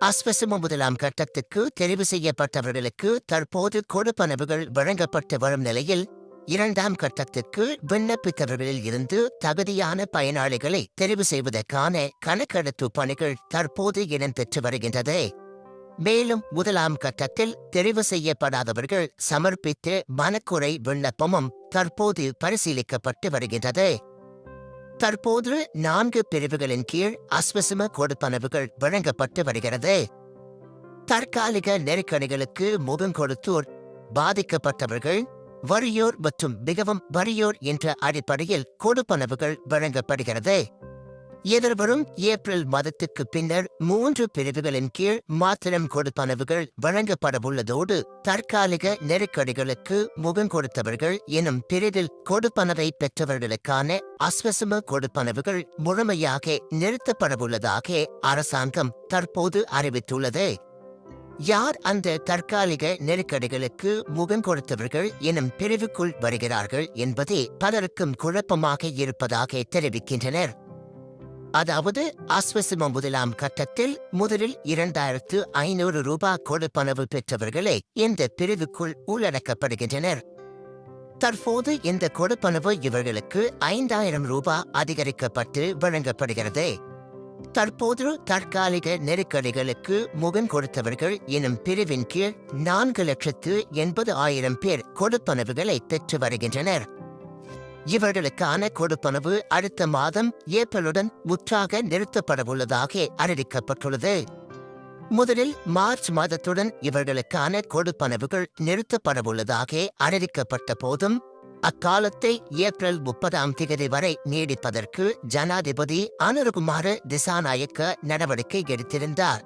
அஸ்வசம முதலாம் கட்டத்துக்கு தெரிவு செய்யப்பட்டவர்களுக்கு தற்போது கொடுப்பனவுகள் வழங்கப்பட்டு வரும் நிலையில் இரண்டாம் கட்டத்திற்கு விண்ணப்பித்தவர்களில் இருந்து தகுதியான பயனாளிகளை தெரிவு செய்வதற்கான கணக்கெடுப்பு பணிகள் தற்போது இடம்பெற்று வருகின்றது. மேலும் முதலாம் கட்டத்தில் தெரிவு செய்யப்படாதவர்கள் சமர்ப்பித்து மனக்குறை விண்ணப்பமும் தற்போது பரிசீலிக்கப்பட்டு வருகின்றது. தற்போது நான்கு பிரிவுகளின் கீழ் அஸ்வசம கொடுப்பனவுகள் வழங்கப்பட்டு வருகிறது. தற்காலிக நெருக்கடிகளுக்கு முகம் கொடுத்தோர் பாதிக்கப்பட்டவர்கள் வறியோர் மற்றும் மிகவும் வறியோர் என்ற அடிப்படையில் கொடுப்பனவுகள் வழங்கப்படுகிறது. எதிர்வரும் ஏப்ரல் மாதத்துக்கு பின்னர் மூன்று பிரிவுகளின் கீழ் மாத்திரம் கொடுப்பனவுகள் வழங்கப்படவுள்ளதோடு தற்காலிக நெருக்கடிகளுக்கு முகம் கொடுத்தவர்கள் எனும் பிரிவில் கொடுப்பனவை பெற்றவர்களுக்கான அஸ்வசம கொடுப்பனவுகள் முழுமையாக நிறுத்தப்படவுள்ளதாக அரசாங்கம் தற்போது அறிவித்துள்ளது. யார் அந்த தற்காலிக நெருக்கடிகளுக்கு முகம் கொடுத்தவர்கள் எனும் பிரிவுக்குள் வருகிறார்கள் என்பதே பலருக்கும் குழப்பமாக இருப்பதாக தெரிவிக்கின்றனர். அதாவது அஸ்வசிம முதலாம் கட்டத்தில் முதலில் இரண்டாயிரத்து ஐநூறு ரூபாய் கொடுப்பனவு பெற்றவர்களே இந்த பிரிவுக்குள் உள்ளடக்கப்படுகின்றனர். தற்போது இந்த கொடுப்பனவு இவர்களுக்கு ஐந்தாயிரம் ரூபாய் அதிகரிக்கப்பட்டு வழங்கப்படுகிறது. தற்போது தற்காலிக நெருக்கடிகளுக்கு முகம் கொடுத்தவர்கள் எனும் பிரிவின் கீழ் நான்கு லட்சத்து எண்பது ஆயிரம் பேர் கொடுப்பனவுகளை பெற்று வருகின்றனர். இவர்களுக்கான கொடுப்பனவு அடுத்த மாதம் ஏப்ரலுடன் முற்றாக நிறுத்தப்படவுள்ளதாக அறிவிக்கப்பட்டுள்ளது. முதலில் மார்ச் மாதத்துடன் இவர்களுக்கான கொடுப்பனவுகள் நிறுத்தப்படவுள்ளதாக அறிவிக்கப்பட்ட போதும் அக்காலத்தை ஏப்ரல் முப்பதாம் தேதி வரை நீடிப்பதற்கு ஜனாதிபதி அனுருகுமார திசாநாயக்க நடவடிக்கை எடுத்திருந்தார்.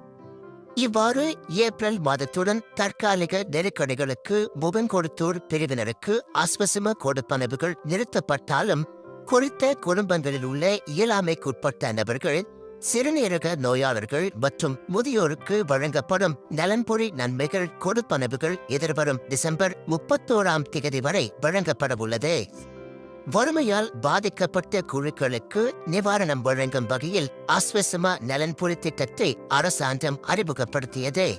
இவ்வாறு ஏப்ரல் மாதத்துடன் தற்காலிக நெருக்கடிகளுக்கு முகம் கொடுத்தோர் பிரிவினருக்கு அஸ்வசிம கொடுப்பனவுகள் நிறுத்தப்பட்டாலும் குறித்த குடும்பங்களில் உள்ள இயலாமைக்குட்பட்ட நபர்கள் சிறுநீரக நோயாளர்கள் மற்றும் முதியோருக்கு வழங்கப்படும் நலன்பொறி நன்மைகள் கொடுப்பனவுகள் எதிர்வரும் டிசம்பர் முப்பத்தோராம் தேதி வரை வழங்கப்படவுள்ளது. வறுமையால் பாதிக்கப்பட்ட குழுக்களுக்கு நிவாரணம் வழங்கும் வகையில் அஸ்வசமா நலன்புரி திட்டத்தை அரசாங்கம் அறிமுகப்படுத்தியது.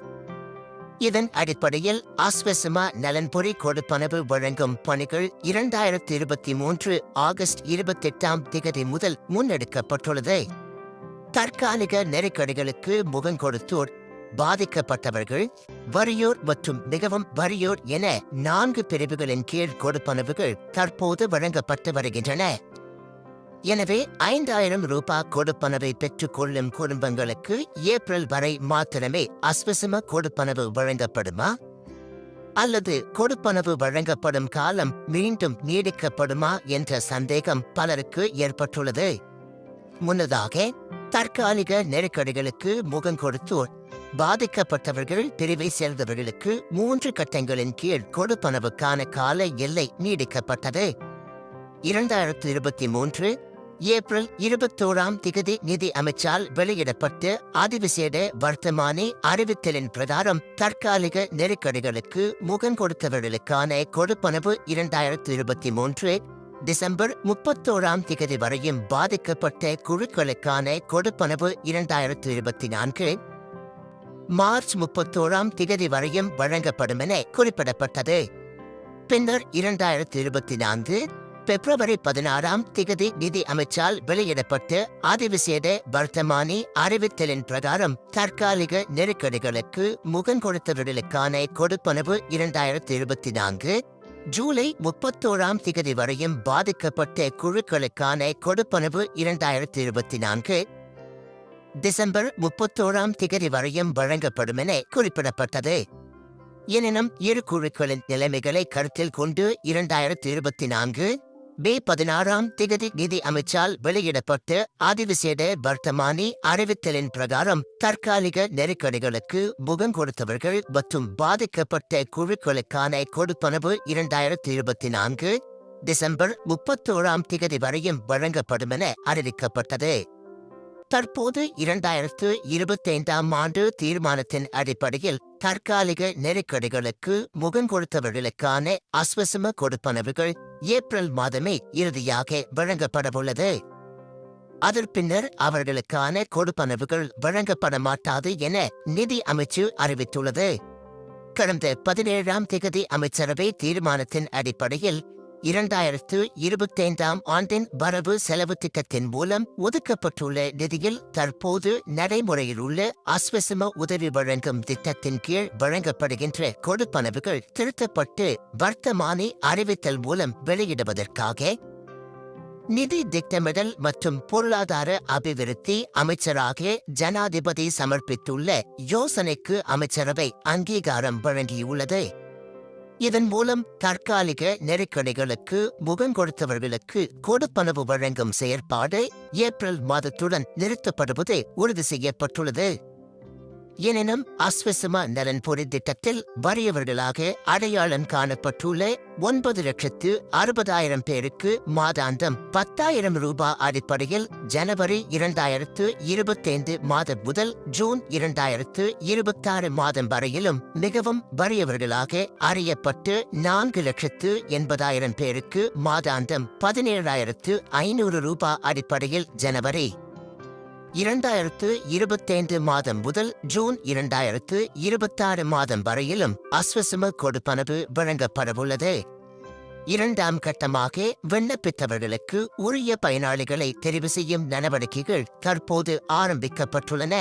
இதன் அடிப்படையில் அஸ்வசமா நலன்புரி கொடுப்பனவு வழங்கும் பணிகள் இரண்டாயிரத்தி இருபத்தி மூன்று ஆகஸ்ட் இருபத்தி எட்டாம் திகதி முதல் முன்னெடுக்கப்பட்டுள்ளது. தற்காலிக நெருக்கடிகளுக்கு முகம் கொடுத்தோர் பாதிக்கப்பட்டவர்கள் வறியோர் மற்றும் மிகவும் வறியோர் என நான்கு பிரிவுகளின் கீழ் கொடுப்பனவுகள் தற்போது வழங்கப்பட்டு வருகின்றன. எனவே ஐந்தாயிரம் ரூபாய் கொடுப்பனவை பெற்றுக் கொள்ளும் குடும்பங்களுக்கு ஏப்ரல் வரை மாத்திரமே அஸ்வசம கொடுப்பனவு வழங்கப்படுமா? அல்லது கொடுப்பனவு வழங்கப்படும் காலம் மீண்டும் நீடிக்கப்படுமா என்ற சந்தேகம் பலருக்கு ஏற்பட்டுள்ளது. முன்னதாக தற்காலிக நெருக்கடிகளுக்கு முகம் கொடுத்தோர் பாதிக்கப்பட்டவர்கள் பிரிவை சேர்ந்தவர்களுக்கு மூன்று கட்டங்களின் கீழ் கொடுப்பனவுக்கான கால எல்லை நீடிக்கப்பட்டது. இரண்டாயிரத்து இருபத்தி மூன்று ஏப்ரல் இருபத்தோராம் திகதி நிதி அமைச்சால் வெளியிடப்பட்டு அதிவிசேட வர்த்தமானி அறிவித்தலின் பிரகாரம் தற்காலிக நெருக்கடிகளுக்கு முகம் கொடுத்தவர்களுக்கான கொடுப்பனவு இரண்டாயிரத்து இருபத்தி மூன்று டிசம்பர் முப்பத்தோராம் திகதி வரையும் பாதிக்கப்பட்ட குழுக்களுக்கான கொடுப்பனவு இரண்டாயிரத்து இருபத்தி நான்கு மார்ச் முப்பத்தோராம் திகதி வரையும் வழங்கப்படும் என குறிப்பிடப்பட்டது. பின்னர் இரண்டாயிரத்து இருபத்தி நான்கு பிப்ரவரி பதினாறாம் திகதி நிதி அமைச்சால் வெளியிடப்பட்டு அதிவிசேட வர்த்தமானி அறிவித்தலின் பிரகாரம் தற்காலிக நெருக்கடிகளுக்கு முகம் கொடுத்தவர்களுக்கான கொடுப்பனவு இரண்டாயிரத்தி இருபத்தி நான்கு ஜூலை முப்பத்தோராம் திகதி வரையும் பாதிக்கப்பட்ட குழுக்களுக்கான கொடுப்பனவு இரண்டாயிரத்து இருபத்தி நான்கு டிசம்பர் முப்பத்தோராம் திகதி வரையும் வழங்கப்படும் என குறிப்பிடப்பட்டது. எனினும் இரு குழுக்களின் நிலைமைகளை கருத்தில் கொண்டு இரண்டாயிரத்து இருபத்தி நான்கு மே பதினாறாம் திகதி நிதி அமைச்சால் வெளியிடப்பட்டு அதிவிசேட வர்த்தமானி அறிவித்தலின் பிரகாரம் தற்காலிக நெருக்கடிகளுக்கு முகம் கொடுத்தவர்கள் மற்றும் பாதிக்கப்பட்ட குழுக்களுக்கான கொடுப்பனவு இரண்டாயிரத்து இருபத்தி நான்கு டிசம்பர் முப்பத்தோராம் திகதி வரையும் வழங்கப்படும் என அறிவிக்கப்பட்டது. தற்போது இரண்டாயிரத்து இருபத்தைந்தாம் ஆண்டு தீர்மானத்தின் அடிப்படையில் தற்காலிக நெருக்கடிகளுக்கு முகம் கொடுத்தவர்களுக்கான அஸ்வசம கொடுப்பனவுகள் ஏப்ரல் மாதமே இறுதியாக வழங்கப்படவுள்ளது. அதன் பின்னர் அவர்களுக்கான கொடுப்பனவுகள் வழங்கப்பட மாட்டாது என நிதி அமைச்சு அறிவித்துள்ளது. கடந்த பதினேழாம் திகதி அமைச்சரவை தீர்மானத்தின் அடிப்படையில் இரண்டாயிரத்து இருபத்தைந்தாம் ஆண்டின் வரவு செலவு திட்டத்தின் மூலம் ஒதுக்கப்பட்டுள்ள நிதியில் தற்போது நடைமுறையில் உள்ள அஸ்வசம உதவி வழங்கும் திட்டத்தின் கீழ் வழங்கப்படுகின்ற கொடுப்பனவுகள் திருத்தப்பட்டு வர்த்தமானி அறிவித்தல் மூலம் வெளியிடுவதற்காக நிதி திட்டமிடல் மற்றும் பொருளாதார அபிவிருத்தி அமைச்சராக ஜனாதிபதி சமர்ப்பித்துள்ள யோசனைக்கு அமைச்சரவை அங்கீகாரம் வழங்கியுள்ளது. இதன் மூலம் தற்காலிக நெருக்கடிகளுக்கு முகம் கொடுத்தவர்களுக்கு கொடுப்பனவு வழங்கும் செயற்பாடு ஏப்ரல் மாதத்துடன் நிறுத்தப்படுவது உறுதி செய்யப்பட்டுள்ளது. எனினும் அஸ்வசம நலன்பொறி திட்டத்தில் வறியவர்களாக அடையாளம் காணப்பட்டுள்ள ஒன்பது லட்சத்து அறுபதாயிரம் பேருக்கு மாதாந்தம். பத்தாயிரம் ரூபாய் அடிப்படையில் ஜனவரி இரண்டாயிரத்து இருபத்தைந்து மாதம் முதல் ஜூன் இரண்டாயிரத்து இருபத்தாறு மாதம் வரையிலும் மிகவும் வறியவர்களாக அறியப்பட்டு நான்கு லட்சத்து எண்பதாயிரம் பேருக்கு மாதாந்தம். பதினேழாயிரத்து ஐநூறு ரூபாய் அடிப்படையில் ஜனவரி இரண்டாயிரத்து இருபத்தைந்து மாதம் முதல் ஜூன் இரண்டாயிரத்து இருபத்தாறு மாதம் வரையிலும் அஸ்வசம கொடுப்பனவு வழங்கப்படவுள்ளது. இரண்டாம் கட்டமாக விண்ணப்பித்தவர்களுக்கு உரிய பயனாளிகளை தெரிவு செய்யும் நடவடிக்கைகள் தற்போது ஆரம்பிக்கப்பட்டுள்ளன.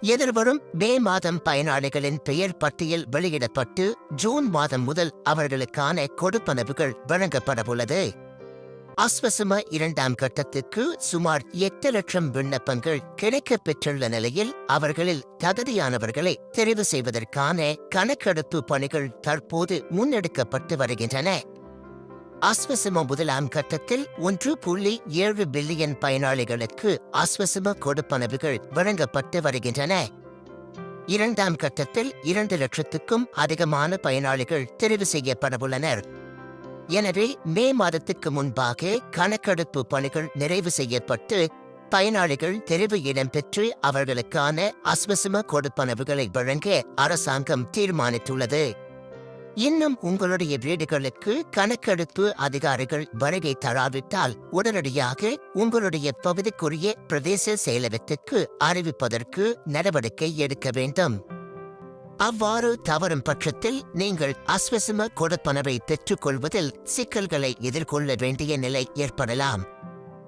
எதிர்வரும் மே மாதம் பயனாளிகளின் பெயர் பட்டியல் வெளியிடப்பட்டு ஜூன் மாதம் முதல் அவர்களுக்கான கொடுப்பனவுகள் வழங்கப்படவுள்ளது. அஸ்வசம இரண்டாம் கட்டத்திற்கு சுமார் எட்டு லட்சம் விண்ணப்பங்கள் கிடைக்கப் பெற்றுள்ள நிலையில் அவர்களில் தகுதியானவர்களை தெரிவு செய்வதற்கான கணக்கெடுப்பு பணிகள் தற்போது முன்னெடுக்கப்பட்டு வருகின்றன. அஸ்வசம முதலாம் கட்டத்தில் ஒன்று புள்ளி ஏழு பில்லியன் பயனாளிகளுக்கு அஸ்வசம கொடுப்பனவுகள் வழங்கப்பட்டு வருகின்றன. இரண்டாம் கட்டத்தில் இரண்டு லட்சத்துக்கும் அதிகமான பயனாளிகள் தெரிவு செய்யப்படவுள்ளனர். எனவே மே மாதத்துக்கு முன்பாக கணக்கெடுப்பு பணிகள் நிறைவு செய்யப்பட்டு பயனாளிகள் தெரிவு இடம்பெற்று அவர்களுக்கான அஸ்வசம கொடுப்பனவுகளை வழங்க அரசாங்கம் தீர்மானித்துள்ளது. இன்னும் உங்களுடைய வீடுகளுக்கு கணக்கெடுப்பு அதிகாரிகள் வருகை தராவிட்டால் உடனடியாக உங்களுடைய பகுதிக்குரிய பிரதேச செயலகத்திற்கு அறிவிப்பதற்கு நடவடிக்கை எடுக்க வேண்டும். அவ்வாறு தவறும் பட்சத்தில் நீங்கள் அஸ்வசம கொடுப்பனவை பெற்றுக்கொள்வதில் சிக்கல்களை எதிர்கொள்ள வேண்டிய நிலை ஏற்படலாம்.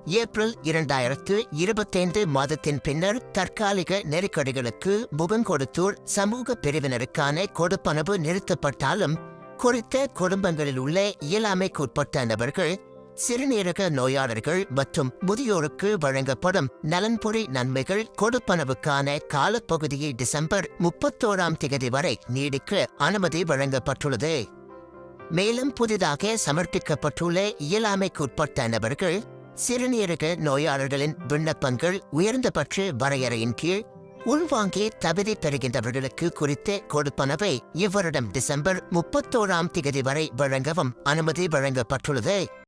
ஏப்ரல் இரண்டாயிரத்து இருபத்தைந்து மாதத்தின் பின்னர் தற்காலிக நெருக்கடிகளுக்கு முகம் கொடுத்தோர் சமூக பிரிவினருக்கான கொடுப்பனவு நிறுத்தப்பட்டாலும் குறித்த குடும்பங்களில் உள்ள இயலாமைக்குட்பட்ட நபர்கள் சிறுநீரக நோயாளர்கள் மற்றும் முதியோருக்கு வழங்கப்படும் நலன்புரி நன்மைகள் கொடுப்பனவுக்கான காலப்பகுதியை டிசம்பர் முப்பத்தோராம் தேதி வரை நீடிக்க அனுமதி வழங்கப்பட்டுள்ளது. மேலும் புதிதாக சமர்ப்பிக்கப்பட்டுள்ள இயலாமைக்குட்பட்ட நபர்கள் சிறுநீரக நோயாளர்களின் விண்ணப்பங்கள் உயர்ந்தபட்ச வரையறையின் கீழ் உள்வாங்கி தகுதி பெறுகின்றவர்களுக்கு குறித்த கொடுப்பனவை இவ்வருடம் டிசம்பர் முப்பத்தோராம் தேதி வரை வழங்கவும் அனுமதி வழங்கப்பட்டுள்ளது.